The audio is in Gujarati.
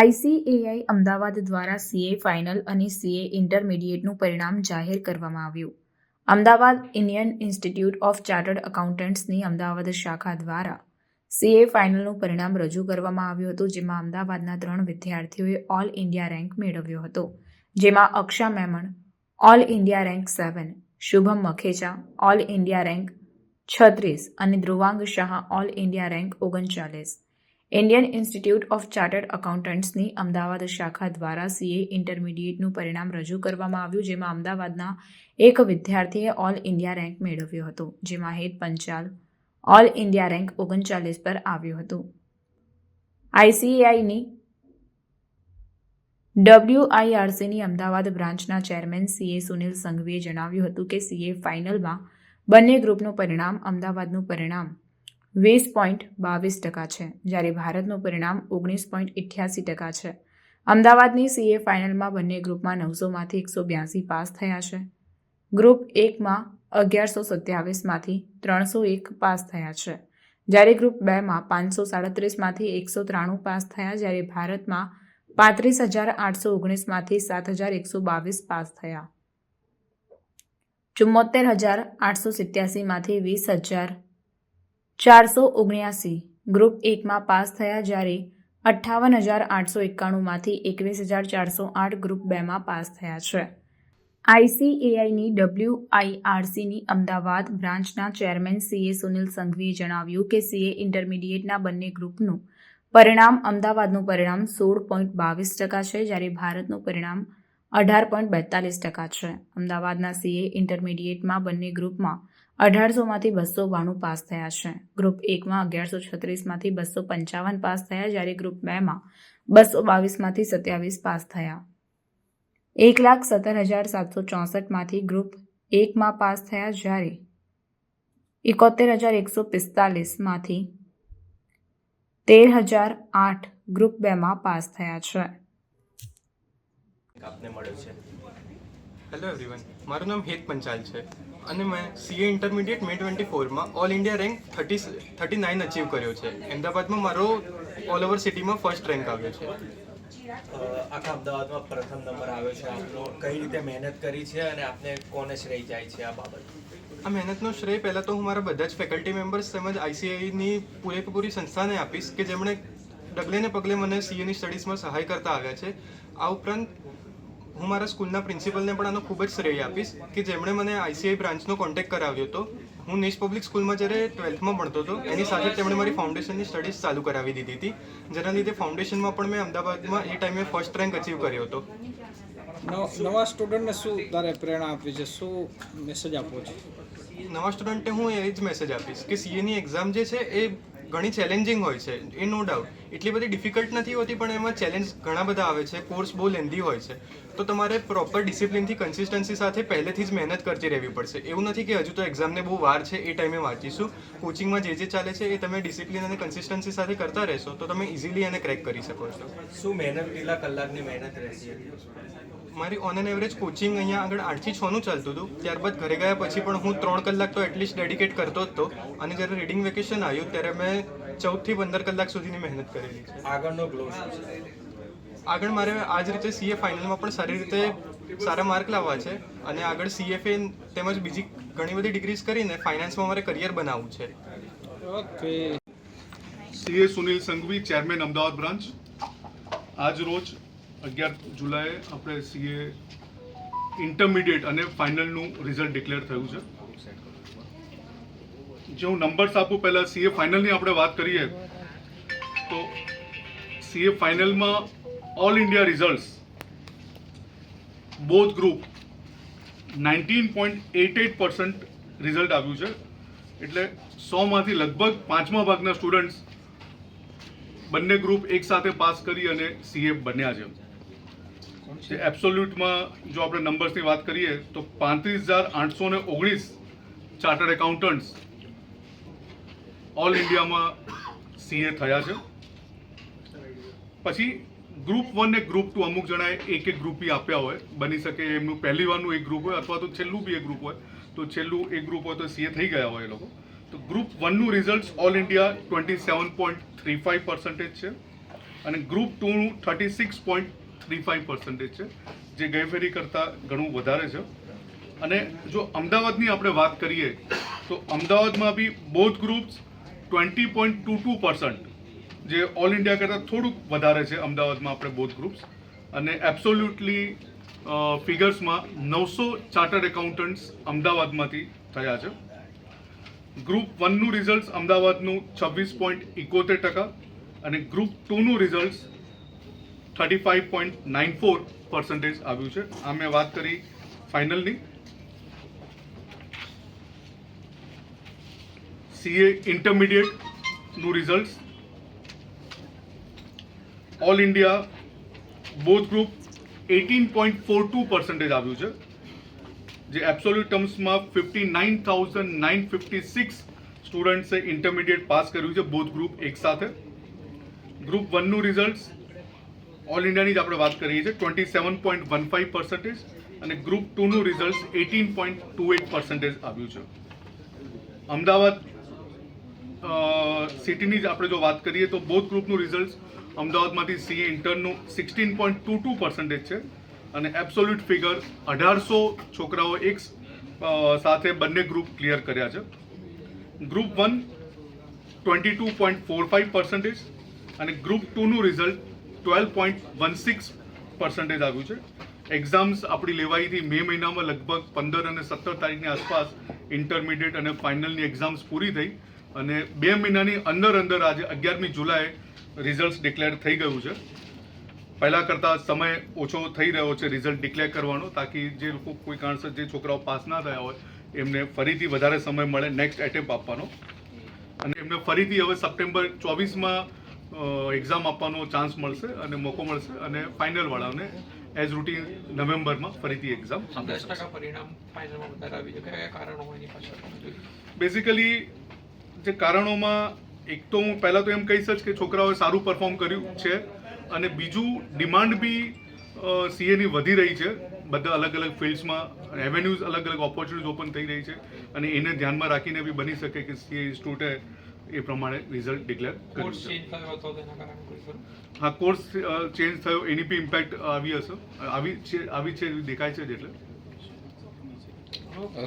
આઈસીએઆઈ અમદાવાદ દ્વારા સીએ ફાઇનલ અને સીએ ઇન્ટરમીડિયેટનું પરિણામ જાહેર કરવામાં આવ્યું. Ahmedabad Indian Institute of Chartered એકાઉન્ટન્ટ્સની Ahmedabad શાખા દ્વારા સીએ ફાઇનલનું પરિણામ રજૂ કરવામાં આવ્યું હતું, જેમાં અમદાવાદના ત્રણ વિદ્યાર્થીઓએ ઓલ ઇન્ડિયા રેન્ક મેળવ્યો હતો, જેમાં Aksha Memon, all India rank seven, Shubham Makhecha, all India rank છત્રીસ અને Dhruvang Shah all India rank ઓગણચાલીસ. ઇન્ડિયન ઇન્સ્ટિટ્યૂટ ઓફ ચાર્ટર્ડ એકાઉન્ટન્ટ્સની અમદાવાદ શાખા દ્વારા સીએ ઇન્ટરમીડિયેટનું પરિણામ રજૂ કરવામાં આવ્યું, જેમાં અમદાવાદના એક વિદ્યાર્થીએ ઓલ ઇન્ડિયા રેન્ક મેળવ્યો હતો, જેમાં હેત પંચાલ ઓલ ઇન્ડિયા રેન્ક ઓગણચાલીસ પર આવ્યું હતું. આઈસીએઆઈની ડબ્લ્યુઆઈઆરસીની અમદાવાદ બ્રાન્ચના ચેરમેન સીએ સુનિલ સંઘવીએ જણાવ્યું હતું કે સીએ ફાઇનલમાં બંને ગ્રુપનું પરિણામ અમદાવાદનું પરિણામ વીસ પોઈન્ટ બાવીસ ટકા છે, જ્યારે ભારતનું પરિણામ ઓગણીસ પોઈન્ટ ઇઠ્યાસી ટકા છે. અમદાવાદની સીએ ફાઇનલમાં બંને ગ્રુપમાં નવસોમાંથી એકસો બ્યાસી પાસ થયા છે. ગ્રુપ એકમાં અગિયારસો સત્યાવીસમાંથી ત્રણસો એક પાસ થયા છે. જ્યારે ગ્રુપ બેમાં પાંચસો સાડત્રીસમાંથી એકસો ત્રાણું પાસ થયા, જ્યારે ભારતમાં પાંત્રીસ હજાર આઠસો ઓગણીસમાંથી સાત હજાર એકસો બાવીસ પાસ થયા. ચુમ્મોતેર હજાર આઠસો સિત્યાસીમાંથી વીસ હજાર ચારસો ઓગણ્યાસી. ગ્રુપ એકમાં પાસ થયા જ્યારે અઠ્ઠાવન હજાર આઠસો એકાણુંમાંથી એકવીસ હજાર ચારસો આઠ ગ્રુપ બેમાં પાસ થયા છે. આઈસીએઆઈની ડબલ્યુઆઈઆરસીની અમદાવાદ બ્રાન્ચના ચેરમેન સીએ સુનિલ સંઘવીએ જણાવ્યું કે સીએ ઇન્ટરમીડિયેટના બંને ગ્રુપનું પરિણામ અમદાવાદનું પરિણામ સોળ પોઈન્ટ બાવીસ ટકા છે, જ્યારે ભારતનું પરિણામ અઢાર પોઈન્ટ બેતાલીસ ટકા છે. અમદાવાદના સીએ ઇન્ટરમીડિયેટમાં બંને ગ્રુપમાં અઢારસોમાંથી બસો બાણું પાસ થયા છે. ગ્રુપ એકમાં અગિયારસો છત્રીસમાંથી બસો પંચાવન પાસ થયા, જ્યારે ગ્રુપ બેમાં બસો બાવીસમાંથી સત્યાવીસ પાસ થયા. એક લાખ સત્તર હજાર સાતસો ચોસઠમાંથી ગ્રુપ એકમાં પાસ થયા, જ્યારે એકોતેર હજાર એકસો પિસ્તાલીસમાંથી તેર હજાર આઠ ગ્રુપ બેમાં પાસ થયા છે. હેલો એવરીવન મારું નામ હેત પંચાલ છે. અને મેં CA intermediate May twenty ફોરમાં all India rank thirty thirty nine achieve કર્યો છે. અમદાવાદમાં મારો ઓલ ઓવર સિટીમાં ફર્સ્ટ રેન્ક આવ્યો છે. આખા અમદાવાદમાં પ્રથમ નંબર આવ્યો છે. આપનો કઈ રીતે મહેનત કરી છે અને આપને કોને શ્રેય જાય છે આ બાબત? આ મહેનતનો શ્રેય પહેલાં તો હું મારા બધા જ ફેકલ્ટી મેમ્બર્સ તેમજ આઈસીઆઈની પૂરેપૂરી સંસ્થાને આપીશ કે જેમણે ડગલે ને પગલે મને સીએની સ્ટડીઝમાં સહાય કરતા આવ્યા છે. આ ઉપરાંત હું મારા સ્કૂલના પ્રિન્સિપલને પણ આનો ખૂબ જ શ્રેય આપીશ કે જેમણે મને આઈસીઆઈ બ્રાન્ચનો કોન્ટેક્ટ કરાવ્યો હતો હું નેશ પબ્લિક સ્કૂલમાં જ્યારે ટ્વેલ્થમાં ભણતો હતો એની સાથે તેમણે મારી ફાઉન્ડેશનની સ્ટડીઝ ચાલુ કરાવી દીધી હતી. જેના લીધે ફાઉન્ડેશનમાં પણ મેં અમદાવાદમાં એ ટાઈમે ફર્સ્ટ રેન્ક અચીવ કર્યો હતો. નવા સ્ટુડન્ટને શું તારે પ્રેરણા આપવી છે? શું મેસેજ આપવો છે? નવા સ્ટુડન્ટને હું એ જ મેસેજ આપીશ કે સીએની એક્ઝામ જે છે એ ઘણી ચેલેન્જિંગ હોય છે એ નો ડાઉટ એટલી બધી ડિફિકલ્ટ નથી હોતી પણ એમાં ચેલેન્જ ઘણા બધા આવે છે કોર્સ બહુ લેન્ધી હોય છે. તો તમારે પ્રોપર ડિસિપ્લિનથી કન્સિસ્ટન્સી સાથે પહેલેથી જ મહેનત કરતી રહેવી પડશે. એવું નથી કે હજુ તો એક્ઝામને બહુ વાર છે એ ટાઈમે વાંચીશું. કોચિંગમાં જે જે ચાલે છે એ તમે ડિસિપ્લિન અને કન્સિસ્ટન્સી સાથે કરતા રહેશો તો તમે ઇઝીલી એને ક્રેક કરી શકો છો. શું મહેનત કેટલા કલાકની મહેનત રહેતી હતી મારી ઓન એન એવરેજ કોચિંગ અહીંયા આગળ આઠથી છનું ચાલતું હતું. ત્યારબાદ ઘરે ગયા પછી પણ હું ત્રણ કલાક તો એટલીસ્ટ ડેડિકેટ કરતો જ હતો અને જ્યારે રીડિંગ વેકેશન આવ્યું ત્યારે મેં ચૌદથી પંદર કલાક સુધીની મહેનત કરેલી છે. આગળનો ગ્લો આગળ મારે આ જ રીતે સીએ ફાઇનલમાં પણ સારી રીતે સારા માર્ક લાવવા છે અને આગળ સીએફએ તેમજ બીજી ઘણી બધી ડિગ્રીઝ કરીને ફાઇનાન્સમાં મારે કરિયર બનાવવું છે. Okay CA Sunil Sanghvi chairman Ahmedabad branch આજ રોજ અગિયાર જુલાઈએ આપણે સીએ ઇન્ટરમીડિયેટ અને ફાઇનલનું રિઝલ્ટ ડિક્લેર થયું છે. જે હું નંબર્સ આપું પહેલાં સીએ ફાઇનલની આપણે વાત કરીએ, તો સીએ ફાઇનલમાં all India results both group nineteen point eight eight percent result આવ્યું છે. એટલે સોમાંથી લગભગ પાંચમા ભાગના સ્ટુડન્ટ્સ બંને ગ્રુપ એક સાથે પાસ કરી અને સીએ બન્યા છે. એબ્સોલ્યુટમાં જો આપણે નંબર્સની વાત કરીએ, તો પાંત્રીસ હજાર આઠસો ને ઓગણીસ ચાર્ટર્ડ એકાઉન્ટન્ટ્સ ઓલ ઇન્ડિયામાં સીએ થયા છે. પછી ગ્રુપ વન ને ગ્રુપ ટુ અમુક જણાએ એક એક ગ્રુપ આપ્યા હોય. બની શકે એમનું પહેલી વારનું એક ગ્રુપ હોય અથવા તો છેલ્લું બી એક ગ્રુપ હોય. તો છેલ્લું એક ગ્રુપ હોય તો સીએ થઈ ગયા હોય એ લોકો. તો group વનનું result all India twenty seven point three five percentage છે. અને group ટુનું thirty six point three five percentage છે. જે ગઈ કરતાં ઘણું વધારે છે. અને જો અમદાવાદની આપણે વાત કરીએ, તો અમદાવાદમાં B both groups twenty point two two percent જે ઓલ ઇન્ડિયા કરતાં થોડુંક વધારે છે અમદાવાદમાં આપણે બોથ ગ્રુપ્સ અને એબ્સોલ્યુટલી ફિગર્સમાં નવસો ચાર્ટર્ડ એકાઉન્ટન્ટ્સ અમદાવાદમાંથી થયા છે. ગ્રુપ વનનું રિઝલ્ટ અમદાવાદનું છવ્વીસ પોઈન્ટ ઇકોતેર ટકા અને group ટુનું result thirty five point nine four percentage આવ્યું છે. આ મેં વાત કરી ફાઇનલની CA ઇન્ટરમીડિયેટનું result all India both group eighteen point four two percentage આવ્યું છે, જે absolute ટર્મ્સમાં fifty nine thousand nine fifty six સ્ટુડન્ટ્સે intermediate pass કર્યું છે બોથ ગ્રુપ એક સાથે. ગ્રુપ વનનું રિઝલ્ટ ઓલ ઇન્ડિયાની જ આપણે વાત કરીએ છીએ twenty seven point one five percentage અને group ટુનું result eighteen point two eight percentage આવ્યું છે. અમદાવાદ સિટીની જ આપણે જો વાત કરીએ તો બોથ ગ્રુપનું રિઝલ્ટ અમદાવાદમાંથી CA ઇન્ટરનું sixteen point two two percentage છે. અને એબ્સોલ્યુટ ફિગર અઢારસો છોકરાઓ એક સાથે બંને ગ્રુપ ક્લિયર કર્યા છે. Group one twenty two point four five percentage અને group ટુનું result twelve point one six percentage આવ્યું છે. એક્ઝામ્સ આપણી લેવાઈ હતી મે મહિનામાં લગભગ પંદર અને સત્તર તારીખની આસપાસ ઇન્ટરમીડિયેટ અને ફાઇનલની એક્ઝામ્સ પૂરી થઈ. અને બે મહિનાની અંદર અંદર આજે અગિયારમી જુલાઈ રિઝલ્ટ ડિક્લેર થઈ ગયું છે. પહેલાં કરતાં સમય ઓછો થઈ રહ્યો છે રિઝલ્ટ ડિક્લેર કરવાનો તાકી જે લોકો કોઈ કારણસર જે છોકરાઓ પાસ ના થયા હોય એમને ફરીથી વધારે સમય મળે નેક્સ્ટ એટેમ્પ આપવાનો. અને એમને ફરીથી હવે સપ્ટેમ્બર ચોવીસમાં એક્ઝામ આપવાનો ચાન્સ મળશે અને મોકો મળશે અને ફાઇનલવાળાને એઝ રૂટીન નવેમ્બરમાં ફરીથી એક્ઝામ આપી જે કારણોમાં એક તો હું પહેલાં તો એમ કહીશ જ કે છોકરાઓએ સારું પરફોર્મ કર્યું છે અને બીજું ડિમાન્ડ બી સીએની વધી રહી છે. બધા અલગ અલગ ફિલ્ડ્સમાં રેવન્યુઝ અલગ અલગ ઓપોર્ચ્યુનિટીઝ ઓપન થઈ રહી છે અને એને ધ્યાનમાં રાખીને બી બની શકે કે સીએ ઇન્સ્ટિટ્યૂટે એ પ્રમાણે રિઝલ્ટ ડિક્લેર કર્યું કોર્સ છે. ચેન્જ થયો હતો તેના કારણે કોઈ ખરું? હા કોર્સ ચેન્જ થયો. એની બી ઇમ્પેક્ટ આવી હશે. આવી છે આવી છે દેખાય છે જ એટલે. ઓકે